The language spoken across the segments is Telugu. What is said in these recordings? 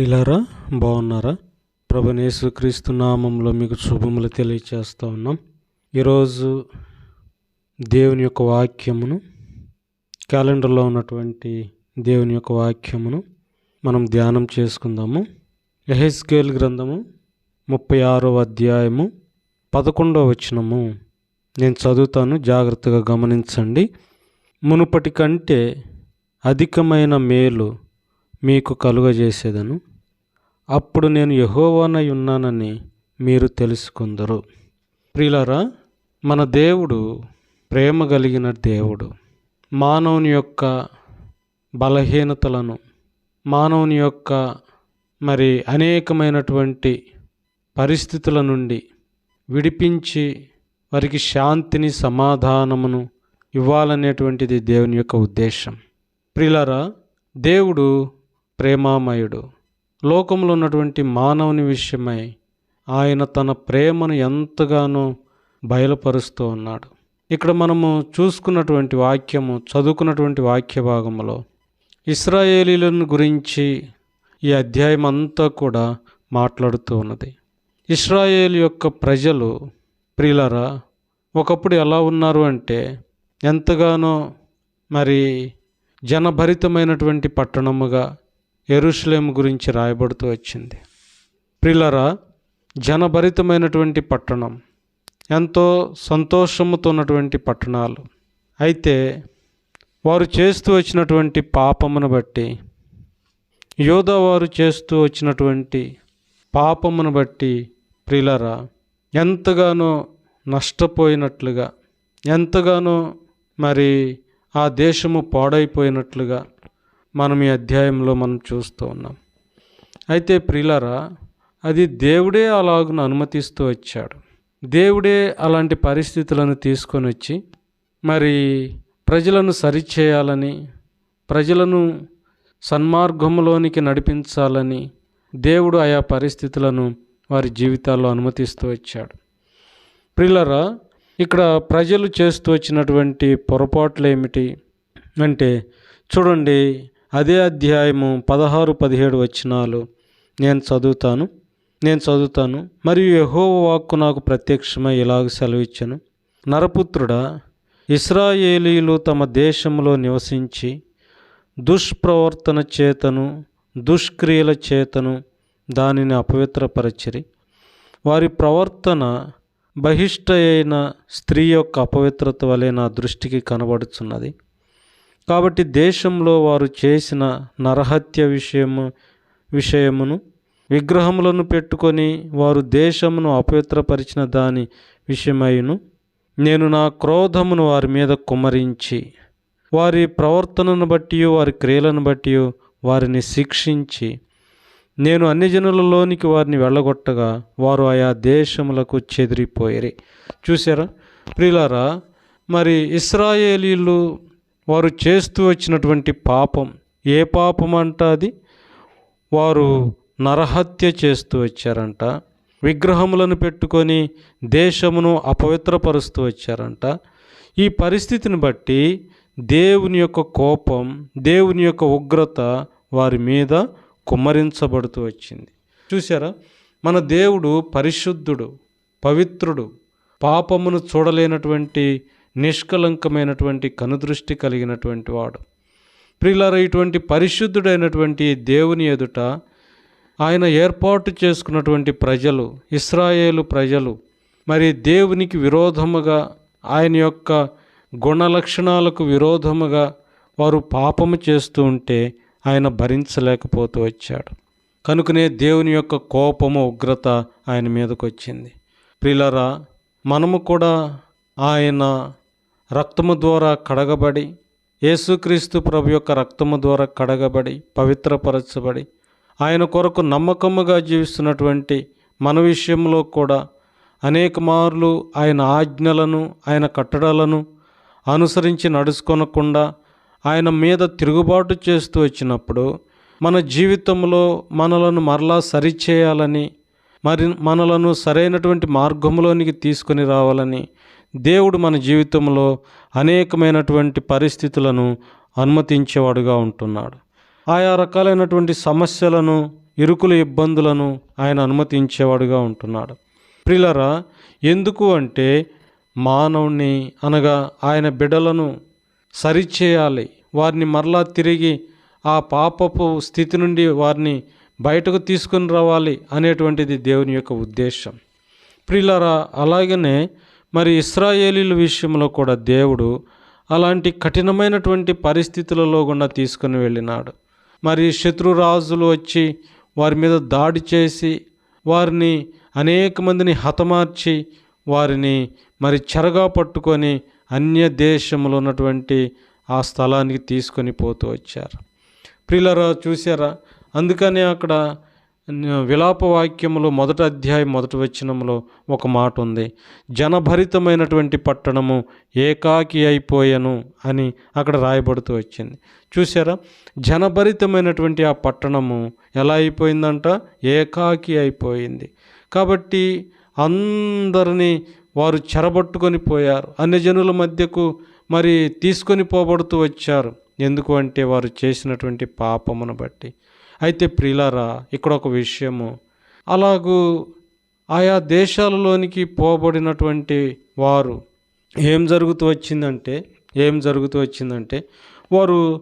ప్రిలారా బాగున్నారా? ప్రభనేసుక్రీస్తు నామంలో మీకు శుభములు తెలియచేస్తూ ఉన్నాం. ఈరోజు దేవుని యొక్క వాక్యమును క్యాలెండర్లో ఉన్నటువంటి దేవుని యొక్క వాక్యమును మనం ధ్యానం చేసుకుందాము. ఎహెస్కేల్ గ్రంథము ముప్పై ఆరో అధ్యాయము పదకొండవ వచనము. నేను చదువుతాను జాగ్రత్తగా గమనించండి. మునుపటి కంటే అధికమైన మేలు మీకు కలుగజేసేదను. అప్పుడు నేను యహోవానై ఉన్నానని మీరు తెలుసుకుందరు. ప్రియులారా మన దేవుడు ప్రేమ కలిగిన దేవుడు. మానవుని యొక్క బలహీనతలను మానవుని యొక్క మరి అనేకమైనటువంటి పరిస్థితుల నుండి విడిపించి వారికి శాంతిని సమాధానమును ఇవ్వాలనేటువంటిది దేవుని యొక్క ఉద్దేశం. ప్రిలరా దేవుడు ప్రేమామయుడు. లోకంలో ఉన్నటువంటి మానవుని విషయమై ఆయన తన ప్రేమను ఎంతగానో బయలుపరుస్తూ ఉన్నాడు. ఇక్కడ మనము చూసుకున్నటువంటి వాక్యము చదువుకున్నటువంటి వాక్య భాగంలో ఇస్రాయేలీలను గురించి ఈ అధ్యాయం అంతా కూడా మాట్లాడుతూ ఉన్నది. ఇస్రాయేల్ యొక్క ప్రజలు ప్రియులరా ఒకప్పుడు ఎలా ఉన్నారు అంటే ఎంతగానో మరి జనభరితమైనటువంటి పట్టణముగా ఎరుషులేం గురించి రాయబడుతూ వచ్చింది. ప్రిలరా జనభరితమైనటువంటి పట్టణం ఎంతో సంతోషముతో ఉన్నటువంటి పట్టణాలు. అయితే వారు చేస్తూ వచ్చినటువంటి పాపమును బట్టి యోధా వారు చేస్తూ వచ్చినటువంటి పాపమును బట్టి ప్రిలరా ఎంతగానో నష్టపోయినట్లుగా ఎంతగానో మరి ఆ దేశము పాడైపోయినట్లుగా మనం ఈ అధ్యాయంలో మనం చూస్తూ ఉన్నాం. అయితే ప్రిలరా అది దేవుడే అలాగును అనుమతిస్తూ వచ్చాడు. దేవుడే అలాంటి పరిస్థితులను తీసుకొని వచ్చి మరి ప్రజలను సరిచేయాలని ప్రజలను సన్మార్గంలోనికి నడిపించాలని దేవుడు ఆయా పరిస్థితులను వారి జీవితాల్లో అనుమతిస్తూ వచ్చాడు. ప్రిలరా ఇక్కడ ప్రజలు చేస్తూ వచ్చినటువంటి పొరపాట్లు ఏమిటి అంటే చూడండి అదే అధ్యాయము పదహారు పదిహేడు వచనాలు. నేను చదువుతాను నేను చదువుతాను. మరియు యహో వాక్కు నాకు ప్రత్యక్షమై ఇలాగ సెలవిచ్చాను. నరపుత్రుడా ఇస్రాయేలీలు తమ దేశంలో నివసించి దుష్ప్రవర్తన చేతను దుష్క్రియల చేతను దానిని అపవిత్రపరచిరి. వారి ప్రవర్తన బహిష్ట అయిన స్త్రీ యొక్క అపవిత్రత వలె నా దృష్టికి కనబడుచున్నది. కాబట్టి దేశంలో వారు చేసిన నరహత్య విషయము విషయమును విగ్రహములను పెట్టుకొని వారు దేశమును అపవిత్రపరిచిన దాని విషయమైను నేను నా క్రోధమును వారి మీద కుమ్మరించి వారి ప్రవర్తనను బట్టి వారి క్రియలను బట్టి వారిని శిక్షించి నేను అన్ని జనులలోనికి వారిని వెళ్ళగొట్టగా వారు ఆయా దేశములకు చెదిరిపోయారు. చూసారా ప్రియులారా మరి ఇస్రాయేలీలు వారు చేస్తూ వచ్చినటువంటి పాపం. ఏ పాపం అంట అది? వారు నరహత్య చేస్తూ వచ్చారంట. విగ్రహములను పెట్టుకొని దేశమును అపవిత్రపరుస్తూ వచ్చారంట. ఈ పరిస్థితిని బట్టి దేవుని యొక్క కోపం దేవుని యొక్క ఉగ్రత వారి మీద కుమ్మరించబడుతూ వచ్చింది. చూసారా మన దేవుడు పరిశుద్ధుడు పవిత్రుడు. పాపమును చూడలేనటువంటి నిష్కలంకమైనటువంటి కనుదృష్టి కలిగినటువంటి వాడు. ప్రిలర ఇటువంటి పరిశుద్ధుడైనటువంటి దేవుని ఎదుట ఆయన ఏర్పాటు చేసుకున్నటువంటి ప్రజలు ఇస్రాయేలు ప్రజలు మరి దేవునికి విరోధముగా ఆయన యొక్క గుణ లక్షణాలకు విరోధముగా వారు పాపము చేస్తూ ఉంటే ఆయన భరించలేకపోతూ వచ్చాడు. కనుకనే దేవుని యొక్క కోపము ఉగ్రత ఆయన మీదకు వచ్చింది ప్రిలరా మనము కూడా ఆయన రక్తము ద్వారా కడగబడి యేసుక్రీస్తు ప్రభు యొక్క రక్తము ద్వారా కడగబడి పవిత్రపరచబడి ఆయన కొరకు నమ్మకముగా జీవిస్తున్నటువంటి మన విషయంలో కూడా అనేక మార్లు ఆయన ఆజ్ఞలను ఆయన కట్టడాలను అనుసరించి నడుచుకొనకుండా ఆయన మీద తిరుగుబాటు చేస్తూ వచ్చినప్పుడు మన జీవితంలో మనలను మరలా సరిచేయాలని మరి మనలను సరైనటువంటి మార్గంలోనికి తీసుకొని రావాలని దేవుడు మన జీవితంలో అనేకమైనటువంటి పరిస్థితులను అనుమతించేవాడుగా ఉంటున్నాడు. ఆయా రకాలైనటువంటి సమస్యలను ఇరుకుల ఇబ్బందులను ఆయన అనుమతించేవాడుగా ఉంటున్నాడు. ప్రిలరా ఎందుకు అంటే మానవుని అనగా ఆయన బిడ్డలను సరిచేయాలి. వారిని మరలా తిరిగి ఆ పాపపు స్థితి నుండి వారిని బయటకు తీసుకుని రావాలి అనేటువంటిది దేవుని యొక్క ఉద్దేశం. ప్రిలరా అలాగనే మరి ఇస్రాయేలీల విషయంలో కూడా దేవుడు అలాంటి కఠినమైనటువంటి పరిస్థితులలో గుండా తీసుకుని వెళ్ళినాడు. మరి శత్రురాజులు వచ్చి వారి మీద దాడి చేసి వారిని అనేక మందిని హతమార్చి వారిని మరి చెరగా పట్టుకొని అన్య దేశంలో ఉన్నటువంటి ఆ స్థలానికి తీసుకొని పోతూ వచ్చారు. ప్రిల్లరా చూసారా అందుకనే అక్కడ విలాప వాక్యములో మొదటి అధ్యాయం మొదటి వచనంలో ఒక మాట ఉంది. జనభరితమైనటువంటి పట్టణము ఏకాకి అయిపోయాను అని అక్కడ రాయబడుతూ వచ్చింది. చూసారా జనభరితమైనటువంటి ఆ పట్టణము ఎలా అయిపోయిందంట? ఏకాకి అయిపోయింది. కాబట్టి అందరినీ వారు చెరబట్టుకొని పోయారు. అన్యజనుల మధ్యకు మరి తీసుకొని పోబడుతూ వచ్చారు. ఎందుకు అంటే వారు చేసినటువంటి పాపమును బట్టి. అయితే ప్రియులారా ఇక్కడ ఒక విషయము. అలాగూ ఆయా దేశాలలోనికి పోబడినటువంటి వారు ఏం జరుగుతూ వచ్చిందంటే ఏం జరుగుతూ వచ్చిందంటే వారు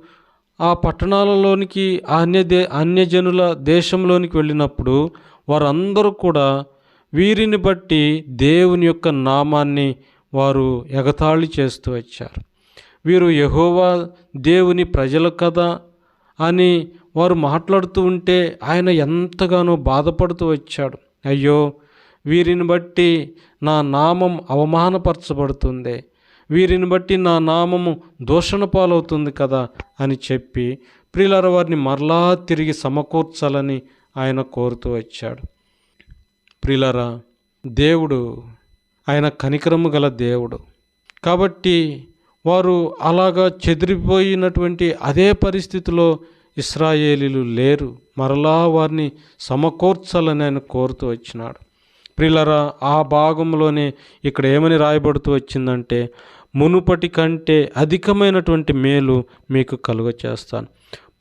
ఆ పట్టణాలలోనికి అన్య దే అన్యజనుల దేశంలోనికి వెళ్ళినప్పుడు వారందరూ కూడా వీరిని బట్టి దేవుని యొక్క నామాన్ని వారు ఎగతాళి చేస్తూ వచ్చారు. వీరు యహోవా దేవుని ప్రజలు కదా అని వారు మాట్లాడుతూ ఉంటే ఆయన ఎంతగానో బాధపడుతూ వచ్చాడు. అయ్యో వీరిని బట్టి నా నామం అవమానపరచబడుతుంది. వీరిని బట్టి నా నామము దూషణ పాలవుతుంది కదా అని చెప్పి ప్రియులర వారిని మరలా తిరిగి సమకూర్చాలని ఆయన కోరుతూ వచ్చాడు. ప్రియులరా దేవుడు ఆయన కనికరము గల దేవుడు. కాబట్టి వారు అలాగా చెదిరిపోయినటువంటి అదే పరిస్థితిలో ఇస్రాయేలీలు లేరు. మరలా వారిని సమకూర్చాలని ఆయన కోరుతూ వచ్చినాడు. ప్రిలరా ఆ భాగంలోనే ఇక్కడ ఏమని రాయబడుతూ వచ్చిందంటే మునుపటి కంటే అధికమైనటువంటి మేలు మీకు కలుగ చేస్తాను.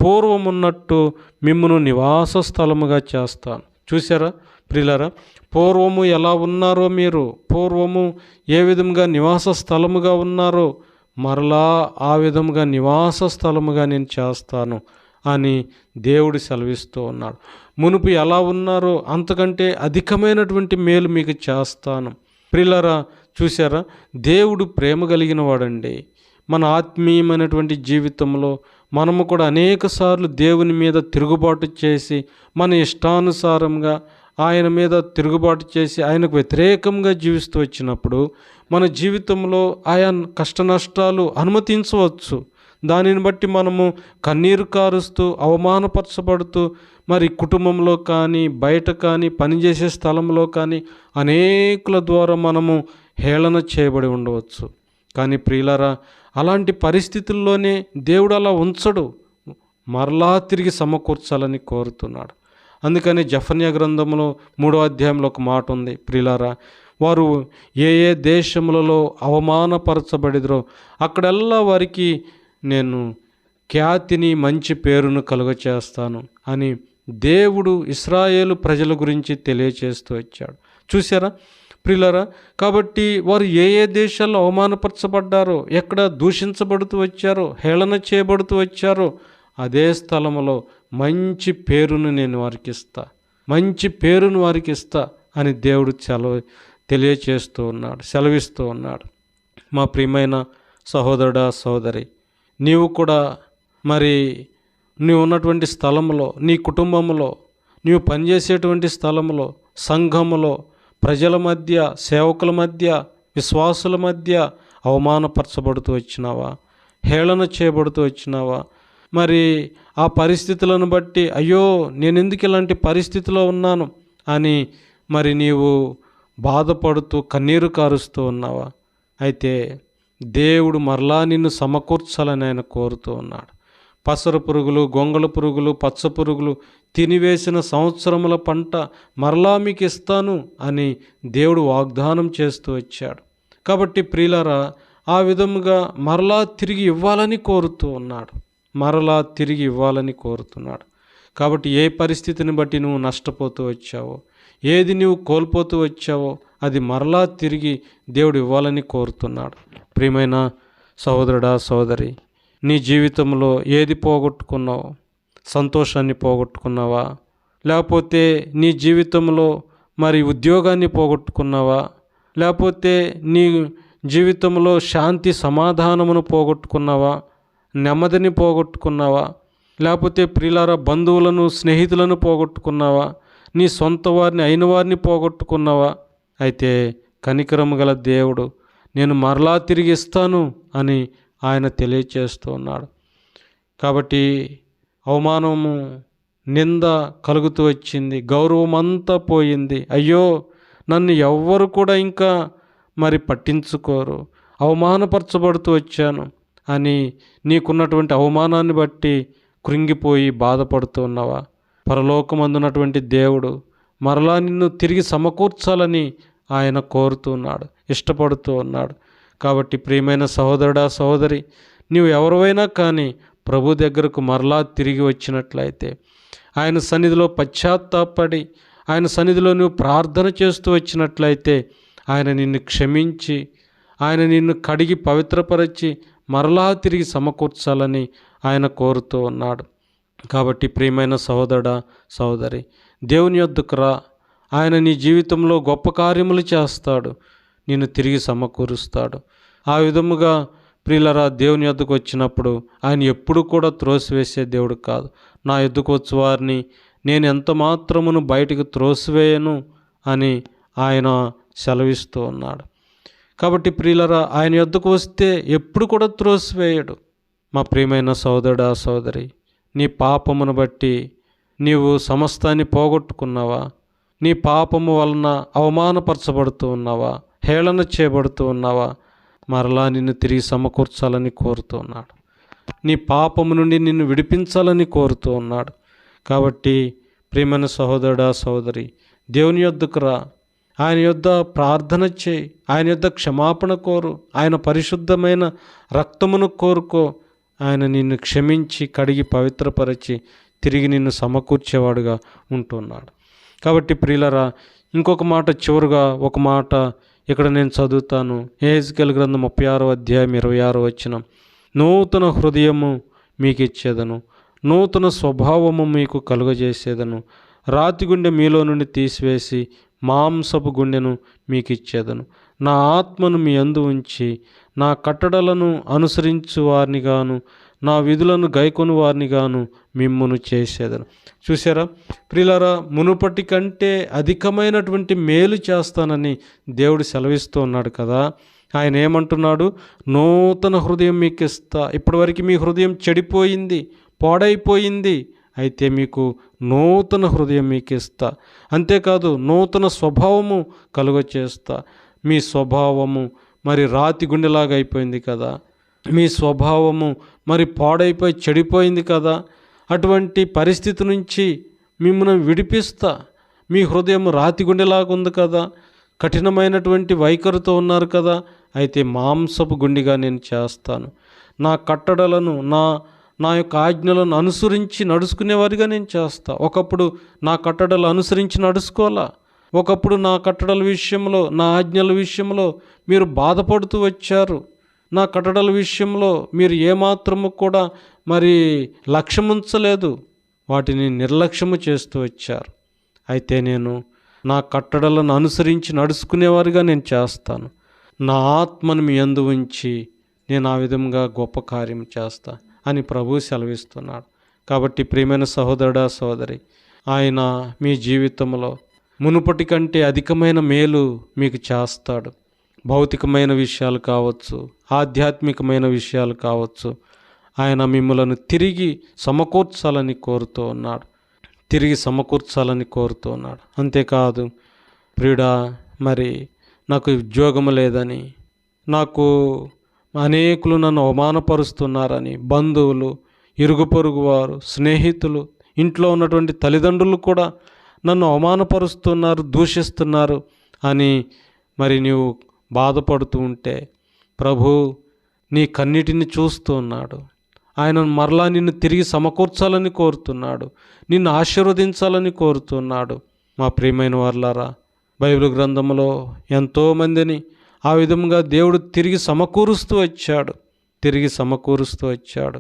పూర్వమున్నట్టు మిమ్మను నివాస స్థలముగా చేస్తాను. చూసారా ప్రిలరా పూర్వము ఎలా ఉన్నారో మీరు? పూర్వము ఏ విధంగా నివాస స్థలముగా ఉన్నారో మరలా ఆ విధముగా నివాస స్థలముగా నేను చేస్తాను. అని దేవుడు సెలవిస్తూ ఉన్నాడు. మునుపు ఎలా ఉన్నారో అంతకంటే అధికమైనటువంటి మేలు మీకు చేస్తాను. ప్రిలరా చూసారా దేవుడు ప్రేమ కలిగిన వాడండి మన ఆత్మీయమైనటువంటి జీవితంలో మనము కూడా అనేక సార్లు దేవుని మీద తిరుగుబాటు చేసి మన ఇష్టానుసారంగా ఆయన మీద తిరుగుబాటు చేసి ఆయనకు వ్యతిరేకంగా జీవిస్తూ వచ్చినప్పుడు మన జీవితంలో ఆయా కష్ట నష్టాలు అనుమతించవచ్చు. దానిని బట్టి మనము కన్నీరు కారుస్తూ అవమానపరచబడుతూ మరి కుటుంబంలో కానీ బయట కానీ పనిచేసే స్థలంలో కానీ అనేకుల ద్వారా మనము హేళన చేయబడి ఉండవచ్చు. కానీ ప్రియులరా అలాంటి పరిస్థితుల్లోనే దేవుడు అలా ఉంచడు. మరలా తిరిగి సమకూర్చాలని కోరుతున్నాడు. అందుకని జఫన్య గ్రంథంలో మూడో అధ్యాయంలో ఒక మాట ఉంది. ప్రిలారా వారు ఏ ఏ దేశములలో అవమానపరచబడిదరో అక్కడెల్లా వారికి నేను ఖ్యాతిని మంచి పేరును కలుగచేస్తాను అని దేవుడు ఇస్రాయేలు ప్రజల గురించి తెలియచేస్తూ వచ్చాడు. చూసారా ప్రిలరా కాబట్టి వారు ఏ ఏ దేశాల్లో అవమానపరచబడ్డారో ఎక్కడ దూషించబడుతూ వచ్చారో హేళన చేయబడుతూ వచ్చారో అదే స్థలంలో మంచి పేరును నేను వారికి ఇస్తా మంచి పేరును వారికి ఇస్తా అని దేవుడు సెలవు తెలియచేస్తూ ఉన్నాడు సెలవిస్తూ ఉన్నాడు. మా ప్రియమైన సహోదరుడా సహోదరి నీవు కూడా మరి నీవు ఉన్నటువంటి స్థలంలో నీ కుటుంబంలో నీవు పనిచేసేటువంటి స్థలంలో సంఘములో ప్రజల మధ్య సేవకుల మధ్య విశ్వాసుల మధ్య అవమానపరచబడుతూ వచ్చినావా? హేళన చేయబడుతూ వచ్చినావా? మరి ఆ పరిస్థితులను బట్టి అయ్యో నేను ఎందుకు ఇలాంటి పరిస్థితిలో ఉన్నాను అని మరి నీవు బాధపడుతూ కన్నీరు కారుస్తూ ఉన్నావా? అయితే దేవుడు మరలా నిన్ను సమకూర్చాలని ఆయన కోరుతూ ఉన్నాడు. పసర పురుగులు గొంగళ పురుగులు పచ్చ పురుగులు తినివేసిన సంవత్సరముల పంట మరలా మీకు ఇస్తాను అని దేవుడు వాగ్దానం చేస్తూ వచ్చాడు. కాబట్టి ప్రియులరా ఆ విధముగా మరలా తిరిగి ఇవ్వాలని కోరుతూ ఉన్నాడు. మరలా తిరిగి ఇవ్వాలని కోరుతున్నాడు. కాబట్టి ఏ పరిస్థితిని బట్టి నువ్వు నష్టపోతూ వచ్చావో ఏది నువ్వు కోల్పోతూ వచ్చావో అది మరలా తిరిగి దేవుడు ఇవ్వాలని కోరుతున్నాడు. ప్రియమైన సహోదరుడా సోదరి నీ జీవితంలో ఏది పోగొట్టుకున్నావు? సంతోషాన్ని పోగొట్టుకున్నావా? లేకపోతే నీ జీవితంలో మరి ఉద్యోగాన్ని పోగొట్టుకున్నావా? లేకపోతే నీ జీవితంలో శాంతి సమాధానమును పోగొట్టుకున్నావా? నెమ్మదిని పోగొట్టుకున్నావా? లేకపోతే ప్రిలార బంధువులను స్నేహితులను పోగొట్టుకున్నావా? నీ సొంత వారిని అయిన వారిని పోగొట్టుకున్నావా? అయితే కనికరము గల దేవుడు నేను మరలా తిరిగి ఇస్తాను అని ఆయన తెలియచేస్తున్నాడు కాబట్టి అవమానము నింద కలుగుతూ వచ్చింది. గౌరవం అంతా పోయింది. అయ్యో నన్ను ఎవ్వరు కూడా ఇంకా మరి పట్టించుకోరు. అవమానపరచబడుతూ వచ్చాను అని నీకున్నటువంటి అవమానాన్ని బట్టి కృంగిపోయి బాధపడుతున్నావా పరలోకమందున్నటువంటి దేవుడు మరలా నిన్ను తిరిగి సమకూర్చాలని ఆయన కోరుతున్నాడు ఇష్టపడుతూ ఉన్నాడు. కాబట్టి ప్రియమైన సహోదరుడా సహోదరి నీవు ఎవరివైనా కానీ ప్రభు దగ్గరకు మరలా తిరిగి వచ్చినట్లయితే ఆయన సన్నిధిలో పశ్చాత్తాపడి ఆయన సన్నిధిలో నువ్వు ప్రార్థన చేస్తూ వచ్చినట్లయితే ఆయన నిన్ను క్షమించి ఆయన నిన్ను కడిగి పవిత్రపరచి మరలా తిరిగి సమకూర్చాలని ఆయన కోరుతూ ఉన్నాడు. కాబట్టి ప్రియమైన సహోదరుడా సహోదరి దేవుని యొద్దకు రా. ఆయన నీ జీవితంలో గొప్ప కార్యములు చేస్తాడు. నిన్ను తిరిగి సమకూరుస్తాడు. ఆ విధముగా ప్రియులరా దేవుని యొద్దకు వచ్చినప్పుడు ఆయన ఎప్పుడు కూడా త్రోసివేసే దేవుడు కాదు. నా ఎద్దుకు వచ్చి వారిని నేను ఎంత మాత్రమును బయటకు త్రోసివేయను అని ఆయన సెలవిస్తూ ఉన్నాడు. కాబట్టి ప్రియులరా ఆయన యొద్దకు వస్తే ఎప్పుడు కూడా త్రోసివేయడు. మా ప్రియమైన సోదరుడు సోదరి నీ పాపమును బట్టి నీవు సమస్తాన్ని పోగొట్టుకున్నావా? నీ పాపము వలన అవమానపరచబడుతూ ఉన్నావా? హేళన చేయబడుతూ ఉన్నావా? మరలా నిన్ను తిరిగి సమకూర్చాలని కోరుతూ ఉన్నాడు. నీ పాపము నుండి నిన్ను విడిపించాలని కోరుతూ ఉన్నాడు. కాబట్టి ప్రియమైన సహోదరుడా సహోదరి దేవుని యొద్దకు రా. ఆయన యొద్ద ప్రార్థన చేయి. ఆయన యొద్ద క్షమాపణ కోరు. ఆయన పరిశుద్ధమైన రక్తమును కోరుకో. ఆయన నిన్ను క్షమించి కడిగి పవిత్రపరిచి తిరిగి నిన్ను సమకూర్చేవాడుగా ఉంటున్నాడు. కాబట్టి ప్రియులరా ఇంకొక మాట చివరిగా ఒక మాట ఇక్కడ నేను చదువుతాను. ఏజ్కెల్ గ్రంథం ముప్పై ఆరో అధ్యాయం ఇరవై ఆరో వచ్చిన నూతన హృదయము మీకు ఇచ్చేదను నూతన స్వభావము మీకు కలుగజేసేదను. రాతి గుండె మీలో నుండి తీసివేసి మాంసపు గుండెను మీకు ఇచ్చేదను నా ఆత్మను మీ అందు ఉంచి నా కట్టడలను అనుసరించు వారిని గాను నా విధులను గైకొని వారిని గాను మిమ్మును చేసేదను. చూసారా ప్రిలరా మునుపటి కంటే అధికమైనటువంటి మేలు చేస్తానని దేవుడు సెలవిస్తూ ఉన్నాడు కదా. ఆయన ఏమంటున్నాడు? నూతన హృదయం మీకు ఇస్తా ఇప్పటివరకు మీ హృదయం చెడిపోయింది పాడైపోయింది అయితే మీకు నూతన హృదయం మీకు ఇస్తా. అంతేకాదు నూతన స్వభావము కలుగచేస్తా. మీ స్వభావము మరి రాతి గుండెలాగా అయిపోయింది కదా. మీ స్వభావము మరి పాడైపోయి చెడిపోయింది కదా. అటువంటి పరిస్థితి నుంచి మిమ్మల్ని విడిపిస్తా. మీ హృదయం రాతి గుండెలాగా ఉంది కదా. కఠినమైనటువంటి వైఖరితో ఉన్నారు కదా. అయితే మాంసపు గుండిగా నేను చేస్తాను. నా కట్టడలను నా నా యొక్క ఆజ్ఞలను అనుసరించి నడుచుకునేవారిగా నేను చేస్తా. ఒకప్పుడు నా కట్టడలు అనుసరించి నడుచుకోవాలా? ఒకప్పుడు నా కట్టడల విషయంలో నా ఆజ్ఞల విషయంలో మీరు బాధపడుతూ వచ్చారు. నా కట్టడల విషయంలో మీరు ఏమాత్రము కూడా మరి లక్ష్యముంచలేదు. వాటిని నిర్లక్ష్యము చేస్తూ వచ్చారు. అయితే నేను నా కట్టడలను అనుసరించి నడుచుకునేవారుగా నేను చేస్తాను. నా ఆత్మను మీ అందు ఉంచి నేను ఆ విధంగా గొప్ప కార్యం చేస్తా అని ప్రభు సెలవిస్తున్నాడు. కాబట్టి ప్రియమైన సహోదరుడా సోదరి ఆయన మీ జీవితంలో మునుపటి కంటే అధికమైన మేలు మీకు చేస్తాడు. భౌతికమైన విషయాలు కావచ్చు ఆధ్యాత్మికమైన విషయాలు కావచ్చు. ఆయన మిమ్మలను తిరిగి సమకూర్చాలని కోరుతూ ఉన్నాడు. తిరిగి సమకూర్చాలని కోరుతూ ఉన్నాడు. అంతేకాదు ప్రియుడా మరి నాకు ఉద్యోగం లేదని నాకు అనేకులు నన్ను అవమానపరుస్తున్నారని బంధువులు ఇరుగు పొరుగు వారు స్నేహితులు ఇంట్లో ఉన్నటువంటి తల్లిదండ్రులు కూడా నన్ను అవమానపరుస్తున్నారు దూషిస్తున్నారు అని మరి నీవు బాధపడుతూ ఉంటే ప్రభు నీ కన్నిటిని చూస్తూ ఉన్నాడు. ఆయన మరలా నిన్ను తిరిగి సమకూర్చాలని కోరుతున్నాడు. నిన్ను ఆశీర్వదించాలని కోరుతున్నాడు. మా ప్రియమైన వర్లారా బైబిల్ గ్రంథంలో ఎంతోమందిని ఆ విధంగా దేవుడు తిరిగి సమకూరుస్తూ వచ్చాడు. తిరిగి సమకూరుస్తూ వచ్చాడు.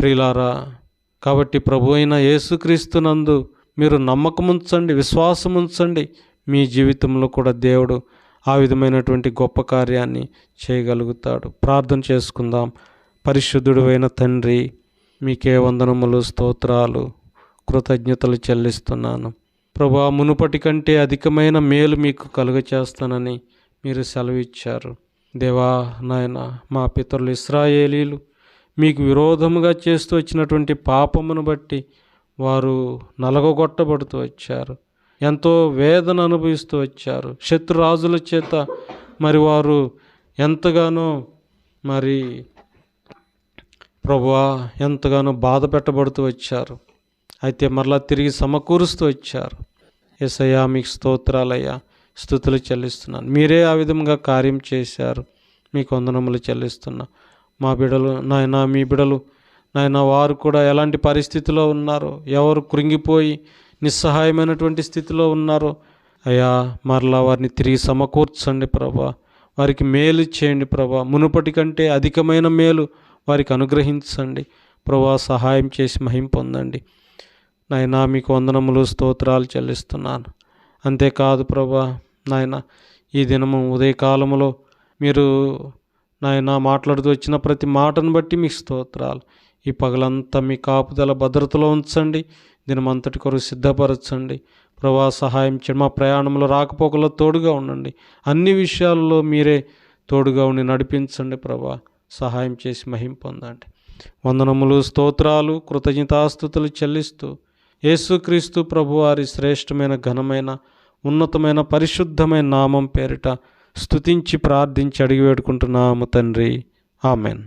ప్రియులారా కాబట్టి ప్రభు అయిన యేసుక్రీస్తునందు మీరు నమ్మకం ఉంచండి విశ్వాసం ఉంచండి మీ జీవితంలో కూడా దేవుడు ఆ విధమైనటువంటి గొప్ప కార్యాన్ని చేయగలుగుతాడు. ప్రార్థన చేసుకుందాం. పరిశుద్ధుడు అయిన తండ్రి మీకే వందనములు స్తోత్రాలు కృతజ్ఞతలు చెల్లిస్తున్నాను. ప్రభా మునుపటి కంటే అధికమైన మేలు మీకు కలుగచేస్తానని మీరు సెలవిచ్చారు. దేవా నాయన మా పితరులు ఇస్రాయేలీలు మీకు విరోధముగా చేస్తూ వచ్చినటువంటి పాపమును బట్టి వారు నలగొట్టబడుతూ వచ్చారు. ఎంతో వేదన అనుభవిస్తూ వచ్చారు. శత్రురాజుల చేత మరి వారు ఎంతగానో మరి ప్రభువా ఎంతగానో బాధ పెట్టబడుతూ వచ్చారు. అయితే మరలా తిరిగి సమకూరుస్తూ వచ్చారు. ఎసయ్యా మీకు స్తోత్రాలయ్యా స్థుతులు చెల్లిస్తున్నాను. మీరే ఆ విధంగా కార్యం చేశారు. మీకు వందనములు చెల్లిస్తున్నా. మా బిడలు నాయన మీ బిడలు నాయన వారు కూడా ఎలాంటి పరిస్థితిలో ఉన్నారో ఎవరు కృంగిపోయి నిస్సహాయమైనటువంటి స్థితిలో ఉన్నారో అయ్యా మరలా వారిని తిరిగి సమకూర్చండి ప్రభా. వారికి మేలు చేయండి ప్రభా. మునుపటి కంటే అధికమైన మేలు వారికి అనుగ్రహించండి. ప్రభా సహాయం చేసి మహిం పొందండి. నాయనా మీకు వందనములు స్తోత్రాలు చెల్లిస్తున్నాను. అంతేకాదు ప్రభా నాయన ఈ దినము ఉదయకాలములో మీరు నాయన మాట్లాడుతూ వచ్చిన ప్రతి మాటను బట్టి మీకు స్తోత్రాలు. ఈ పగలంతా మీ కాపుదల భద్రతలో ఉంచండి. దినమంతటి కొరకు సిద్ధపరచండి. ప్రభా సహాయం చేయండి. మా ప్రయాణంలో రాకపోకలో తోడుగా ఉండండి. అన్ని విషయాల్లో మీరే తోడుగా ఉండి నడిపించండి ప్రభా. సహాయం చేసి మహిం పొందండి. వందనములు స్తోత్రాలు కృతజ్ఞతాస్థుతులు చెల్లిస్తూ యేసుక్రీస్తు ప్రభువారి శ్రేష్టమైన ఘనమైన ఉన్నతమైన పరిశుద్ధమైన నామం పేరిట స్తుతించి ప్రార్థించి అడిగి వేడుకుంటున్నాము తండ్రి. ఆమెన్.